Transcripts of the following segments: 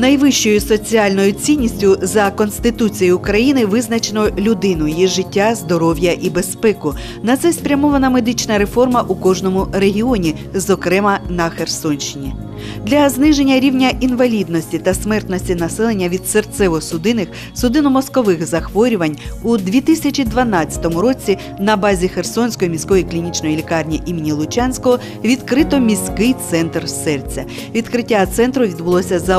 Найвищою соціальною цінністю за Конституцією України визначено людину, її життя, здоров'я і безпеку. На це спрямована медична реформа у кожному регіоні, зокрема на Херсонщині. Для зниження рівня інвалідності та смертності населення від серцево-судинних судино-мозкових захворювань у 2012 році на базі Херсонської міської клінічної лікарні імені Лучанського відкрито міський центр серця. Відкриття центру відбулося за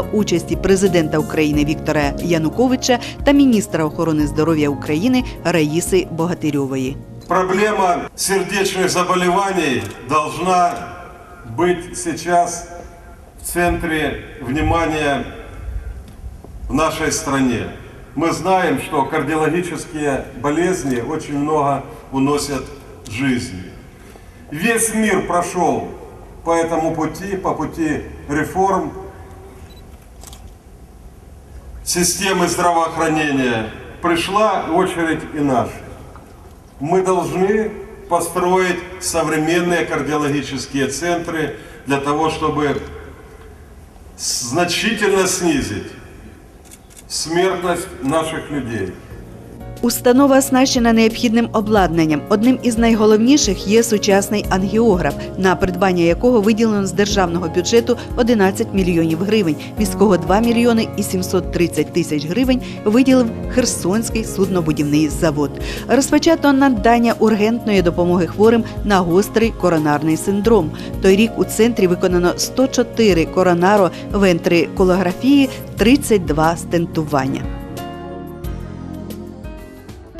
участі президента України Віктора Януковича та міністра охорони здоров'я України Раїси Богатирьової. Проблема сердечных заболеваний должна быть сейчас в центре внимания в нашей стране. Мы знаем, что кардиологические болезни очень много уносят жизни. Весь мир прошел по этому пути, по пути реформ системы здравоохранения. Пришла очередь и наша мы должны построить современные кардиологические центры для того, чтобы значительно снизить смертность наших людей. Установа оснащена необхідним обладнанням. Одним із найголовніших є сучасний ангіограф, на придбання якого виділено з державного бюджету 11 мільйонів гривень. Міського 2 мільйони і 730 тисяч гривень виділив Херсонський суднобудівний завод. Розпочато надання ургентної допомоги хворим на гострий коронарний синдром. Той рік у центрі виконано 104 коронаро-вентриколографії, 32 стентування.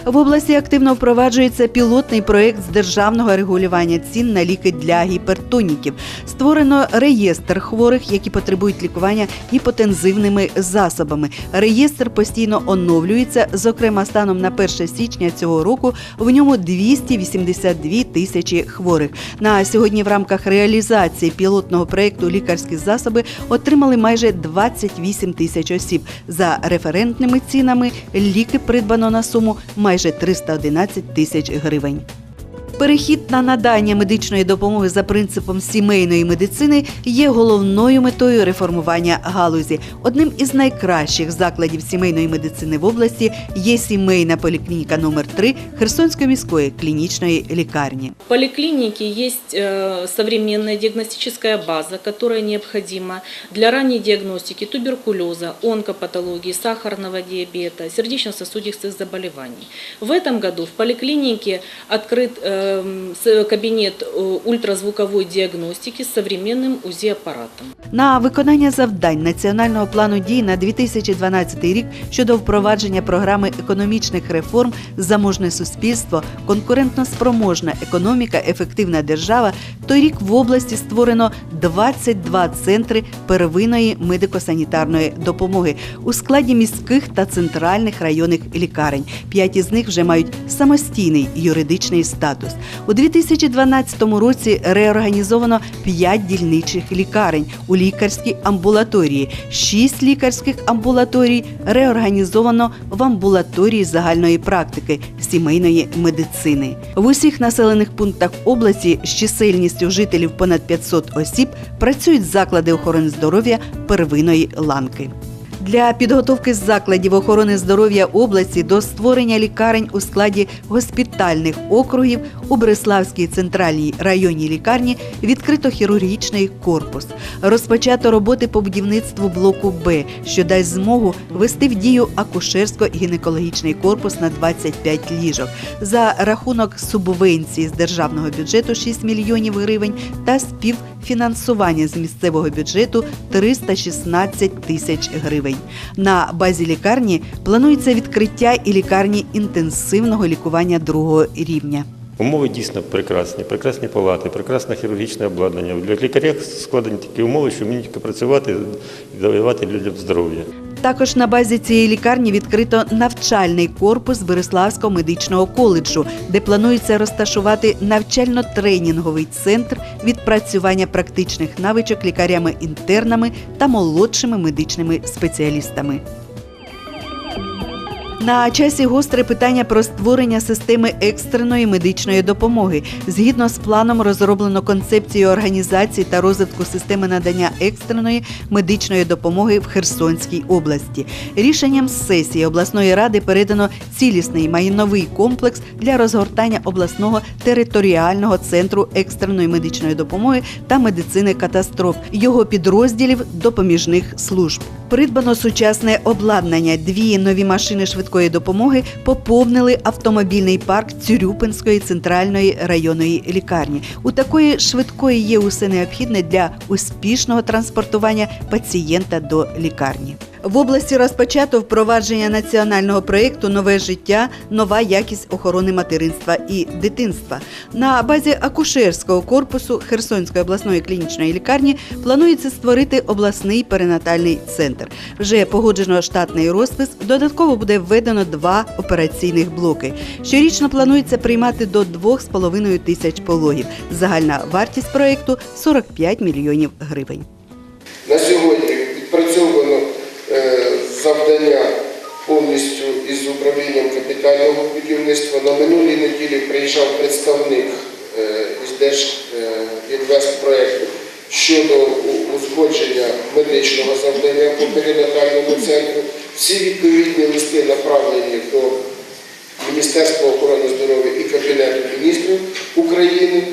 В області активно впроваджується пілотний проєкт з державного регулювання цін на ліки для гіпертоніків. Створено реєстр хворих, які потребують лікування гіпотензивними засобами. Реєстр постійно оновлюється. Зокрема, станом на 1 січня цього року в ньому 282 тисячі хворих. На сьогодні в рамках реалізації пілотного проєкту лікарські засоби отримали майже 28 тисяч осіб. За референтними цінами ліки придбано на суму майже 311 тисяч гривень. Перехід на надання медичної допомоги за принципом сімейної медицини є головною метою реформування галузі. Одним із найкращих закладів сімейної медицини в області є сімейна поліклініка номер 3 Херсонської міської клінічної лікарні. В поликлинике есть э, современная диагностическая база, которая необходима для ранней диагностики туберкулеза, онкопатологии, сахарного диабета, сердечно-сосудистых заболеваний. В этом году в поликлинике открыт э, с- кабинет э, ультразвуковой диагностики с современным УЗИ-аппаратом. На виконання завдань національного плану дій на 2012 рік щодо впровадження програми економічних реформ заможне суспільство, конкурентноспроможна економіка, ефективна держава. Той рік в області створено 22 центри первинної медико-санітарної допомоги у складі міських та центральних районних лікарень. П'ять із них вже мають самостійний юридичний статус. У 2012 році реорганізовано 5 дільничих лікарень у лікарській амбулаторії, 6 лікарських амбулаторій реорганізовано в амбулаторії загальної практики сімейної медицини. В усіх населених пунктах області з чисельністю жителів понад 500 осіб працюють заклади охорони здоров'я первинної ланки. Для підготовки закладів охорони здоров'я області до створення лікарень у складі госпітальних округів у Береславській центральній районній лікарні відкрито хірургічний корпус. Розпочато роботи по будівництву блоку Б, що дасть змогу ввести в дію акушерсько-гінекологічний корпус на 25 ліжок за рахунок субвенції з державного бюджету 6 мільйонів гривень та співфінансування з місцевого бюджету 316 тисяч гривень. На базі лікарні планується відкриття і лікарні інтенсивного лікування другого рівня. Умови дійсно прекрасні, прекрасні палати, прекрасне хірургічне обладнання. Для лікарів складені такі умови, що вміють працювати і давати людям здоров'я. Також на базі цієї лікарні відкрито навчальний корпус Береславського медичного коледжу, де планується розташувати навчально-тренінговий центр відпрацювання практичних навичок лікарями-інтернами та молодшими медичними спеціалістами. На часі гостре питання про створення системи екстреної медичної допомоги. Згідно з планом розроблено концепцію організації та розвитку системи надання екстреної медичної допомоги в Херсонській області. Рішенням сесії обласної ради передано цілісний майновий комплекс для розгортання обласного територіального центру екстреної медичної допомоги та медицини катастроф, його підрозділів допоміжних служб. Придбано сучасне обладнання. Дві нові машини швидкої допомоги поповнили автомобільний парк Цюрюпинської центральної районної лікарні. У такої швидкої є усе необхідне для успішного транспортування пацієнта до лікарні. В області розпочато впровадження національного проєкту Нове життя, нова якість охорони материнства і дитинства. На базі акушерського корпусу Херсонської обласної клінічної лікарні планується створити обласний перинатальний центр. Вже погоджено штатний розпис. Додатково буде введено два операційних блоки. Щорічно планується приймати до 2,5 тисяч пологів. Загальна вартість проєкту 45 мільйонів гривень. На сьогодні завдання повністю із управлінням капітального будівництва. На минулій неділі приїжджав представник е, із Держінвестпроекту щодо узгодження медичного завдання по перинатальному центру. Всі відповідні листи направлені до Міністерства охорони здоров'я і Кабінету міністрів України.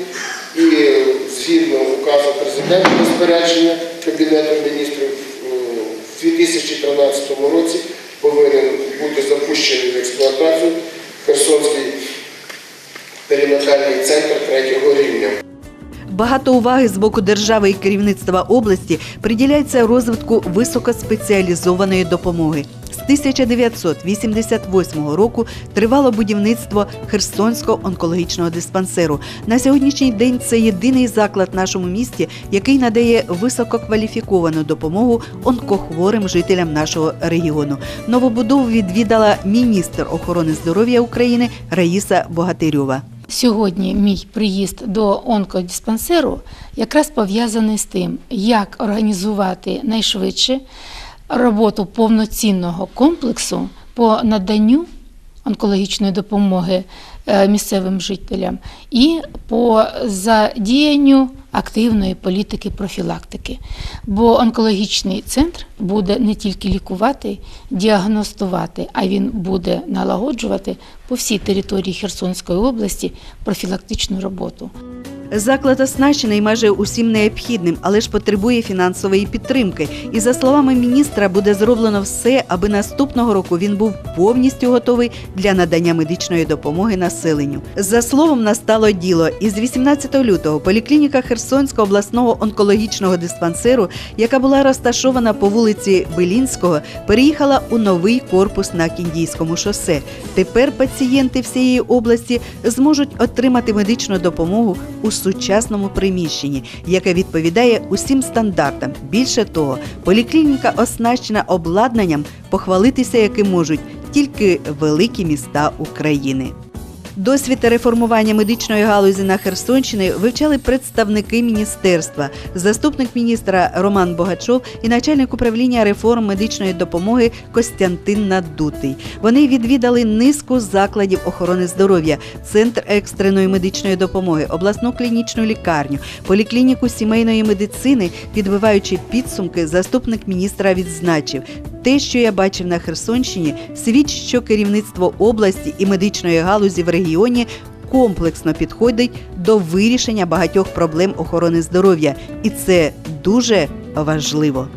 І е, згідно указу президента розпорядження Кабінету міністрів в 2013 році повинен бути запущений в експлуатацію Херсонський перинатальний центр третього рівня. Багато уваги з боку держави і керівництва області приділяється розвитку високоспеціалізованої допомоги. З 1988 року тривало будівництво Херсонського онкологічного диспансеру. На сьогоднішній день це єдиний заклад в нашому місті, який надає висококваліфіковану допомогу онкохворим жителям нашого регіону. Новобудову відвідала міністр охорони здоров'я України Раїса Богатирьова. Сьогодні мій приїзд до онкодиспансеру якраз пов'язаний з тим, як організувати найшвидше роботу повноцінного комплексу по наданню онкологічної допомоги е, місцевим жителям і по задіянню активної політики профілактики. Бо онкологічний центр буде не тільки лікувати, діагностувати, а він буде налагоджувати по всій території Херсонської області профілактичну роботу. Заклад оснащений майже усім необхідним, але ж потребує фінансової підтримки. І за словами міністра, буде зроблено все, аби наступного року він був повністю готовий для надання медичної допомоги населенню. За словом, настало діло. Із 18 лютого поліклініка Херсонського обласного онкологічного диспансеру, яка була розташована по вулиці Белінського, переїхала у новий корпус на Кіндійському шосе. Тепер пацієнти всієї області зможуть отримати медичну допомогу у сучасному приміщенні, яке відповідає усім стандартам. Більше того, поліклініка оснащена обладнанням, похвалитися яким можуть тільки великі міста України. Досвід реформування медичної галузі на Херсонщині вивчали представники міністерства, заступник міністра Роман Богачов і начальник управління реформ медичної допомоги Костянтин Надутий. Вони відвідали низку закладів охорони здоров'я, центр екстреної медичної допомоги, обласну клінічну лікарню, поліклініку сімейної медицини. Підбиваючи підсумки, заступник міністра відзначив. Те, що я бачив на Херсонщині, свідчить, що керівництво області і медичної галузі в регіоні комплексно підходить до вирішення багатьох проблем охорони здоров'я, і це дуже важливо.